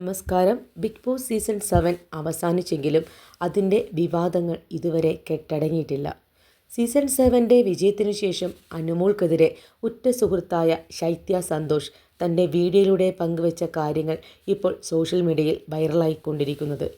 നമസ്കാരം. Bigg Boss season seven അവസാനിച്ചെങ്കിലും അതിന്റെ വിവാദങ്ങൾ ഇതുവരെ കെട്ടടങ്ങിയിട്ടില്ല. സീസൺ സെവന്റെ വിജയത്തിനു ശേഷം അനുമോൾക്കെതിരെ ഉറ്റ സുഹൃത്തായ ശൈത്യ സന്തോഷ് തന്റെ വീഡിയോയിലൂടെ പങ്കുവച്ച കാര്യങ്ങൾ ഇപ്പോൾ സോഷ്യൽ മീഡിയയിൽ വൈറലായിക്കൊണ്ടിരിക്കുന്നത്.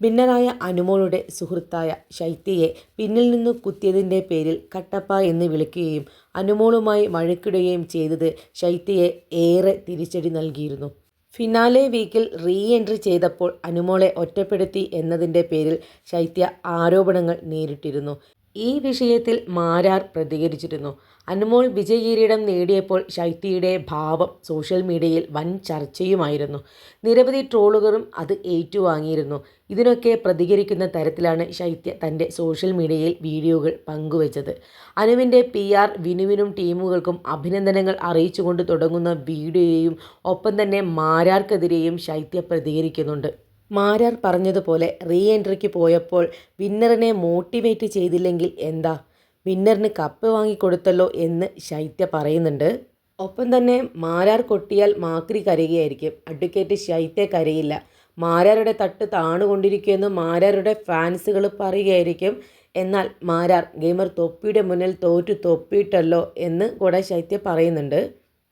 ഭിന്നരായ അനുമോളുടെ സുഹൃത്തായ ശൈത്യയെ പിന്നിൽ നിന്ന് കുത്തിയതിന്റെ പേരിൽ കട്ടപ്പ എന്ന് വിളിക്കുകയും അനുമോളുമായി വഴക്കിടുകയും ചെയ്തത് ശൈത്യയെ ഏറെ തിരിച്ചടി നൽകിയിരുന്നു. ഫിനാലെ വീക്കിൽ റീ എൻട്രി ചെയ്തപ്പോൾ അനുമോളെ ഒറ്റപ്പെടുത്തി എന്നതിന്റെ പേരിൽ ശൈത്യ ആരോപണങ്ങൾ നേരിട്ടിരുന്നു. ഈ വിഷയത്തിൽ മാരാർ പ്രതികരിച്ചിരുന്നു. അനുമോൾ വിജയകിരീടം നേടിയപ്പോൾ ശൈത്യയുടെ ഭാവം സോഷ്യൽ മീഡിയയിൽ വൻ ചർച്ചയുമായിരുന്നു. നിരവധി ട്രോളുകളും അത് ഏറ്റുവാങ്ങിയിരുന്നു. ഇതിനൊക്കെ പ്രതികരിക്കുന്ന തരത്തിലാണ് ശൈത്യ തന്റെ സോഷ്യൽ മീഡിയയിൽ വീഡിയോകൾ പങ്കുവച്ചത്. അനുവിന്റെ പി ആർ വിനുവിനും ടീമുകൾക്കും അഭിനന്ദനങ്ങൾ അറിയിച്ചുകൊണ്ട് തുടങ്ങുന്ന വീഡിയോയെയും ഒപ്പം തന്നെ മാരാർക്കെതിരെയും ശൈത്യ പ്രതികരിക്കുന്നുണ്ട്. മാരാർ പറഞ്ഞതുപോലെ റീ എൻട്രിക്ക് പോയപ്പോൾ വിന്നറിനെ മോട്ടിവേറ്റ് ചെയ്തില്ലെങ്കിൽ എന്താ? വിന്നറിന് കപ്പ് വാങ്ങിക്കൊടുത്തല്ലോ എന്ന് ശൈത്യ പറയുന്നുണ്ട്. ഒപ്പം തന്നെ മാരാർ കൊട്ടിയാൽ മാക്രി കരയുകയായിരിക്കും. അഡ്വക്കേറ്റ് ശൈത്യ കരയില്ല. മാരാരുടെ തട്ട് താണുകൊണ്ടിരിക്കുമെന്ന് മാരാരുടെ ഫാൻസുകൾ പറയുകയായിരിക്കും. എന്നാൽ മാരാർ ഗെയിമർ തൊപ്പിയുടെ മുന്നിൽ തോറ്റു തൊപ്പിയിട്ടല്ലോ എന്ന് കൂടെ ശൈത്യ പറയുന്നുണ്ട്.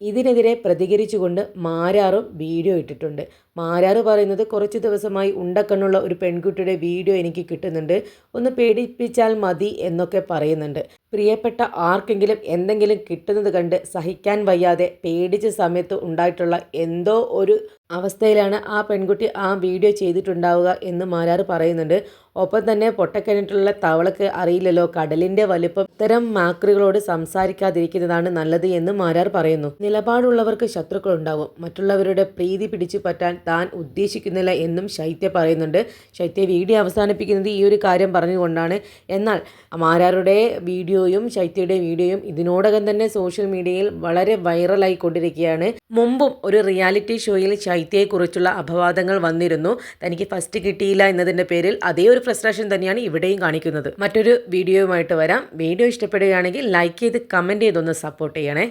ഇതിനെതിരെ പ്രതികരിച്ചുകൊണ്ട് മാരാറും വീഡിയോ ഇട്ടിട്ടുണ്ട്. മാരാറ് പറയുന്നത് കുറച്ച് ദിവസമായി ഉണ്ടക്കണ്ണുള്ള ഒരു പെൺകുട്ടിയുടെ വീഡിയോ എനിക്ക് കിട്ടുന്നുണ്ട്. ഒന്ന് പേടിപ്പിച്ചാൽ മതി എന്നൊക്കെ പറയുന്നുണ്ട്. പ്രിയപ്പെട്ട ആർക്കെങ്കിലും എന്തെങ്കിലും കിട്ടുന്നത് കണ്ട് സഹിക്കാൻ വയ്യാതെ പേടിച്ച സമയത്ത് ഉണ്ടായിട്ടുള്ള എന്തോ ഒരു അവസ്ഥയിലാണ് ആ പെൺകുട്ടി ആ വീഡിയോ ചെയ്തിട്ടുണ്ടാവുക എന്ന് മാരാർ പറയുന്നുണ്ട്. ഒപ്പം തന്നെ പൊട്ടക്കിണറ്റിലുള്ള തവളക്ക് അറിയില്ലല്ലോ കടലിന്റെ വലിപ്പം ഇത്തരം മാക്രികളോട് സംസാരിക്കാതിരിക്കുന്നതാണ് നല്ലത് എന്ന് മാരാർ പറയുന്നു. നിലപാടുള്ളവർക്ക് ശത്രുക്കളുണ്ടാവും. മറ്റുള്ളവരുടെ പ്രീതി പിടിച്ചു പറ്റാൻ താൻ ഉദ്ദേശിക്കുന്നില്ല എന്നും ശൈത്യ പറയുന്നുണ്ട്. ശൈത്യ വീഡിയോ അവസാനിപ്പിക്കുന്നത് ഈ ഒരു കാര്യം പറഞ്ഞുകൊണ്ടാണ്. എന്നാൽ മാരാരുടെ വീഡിയോയും ശൈത്യയുടെ വീഡിയോയും ഇതിനോടകം തന്നെ സോഷ്യൽ മീഡിയയിൽ വളരെ വൈറലായി കൊണ്ടിരിക്കുകയാണ് മുമ്പും ഒരു റിയാലിറ്റി ഷോയിൽ ശൈത്യയെക്കുറിച്ചുള്ള അപവാദങ്ങൾ വന്നിരുന്നു. തനിക്ക് ഫസ്റ്റ് കിട്ടിയില്ല എന്നതിന്റെ പേരിൽ അതേ ഒരു ഫ്രസ്ട്രേഷൻ തന്നെയാണ് ഇവിടെയും കാണിക്കുന്നത്. മറ്റൊരു വീഡിയോയുമായിട്ട് വരാം. വീഡിയോ ഇഷ്ടപ്പെടുകയാണെങ്കിൽ ലൈക്ക് ചെയ്ത് കമന്റ് ചെയ്തൊന്ന് സപ്പോർട്ട് ചെയ്യണേ.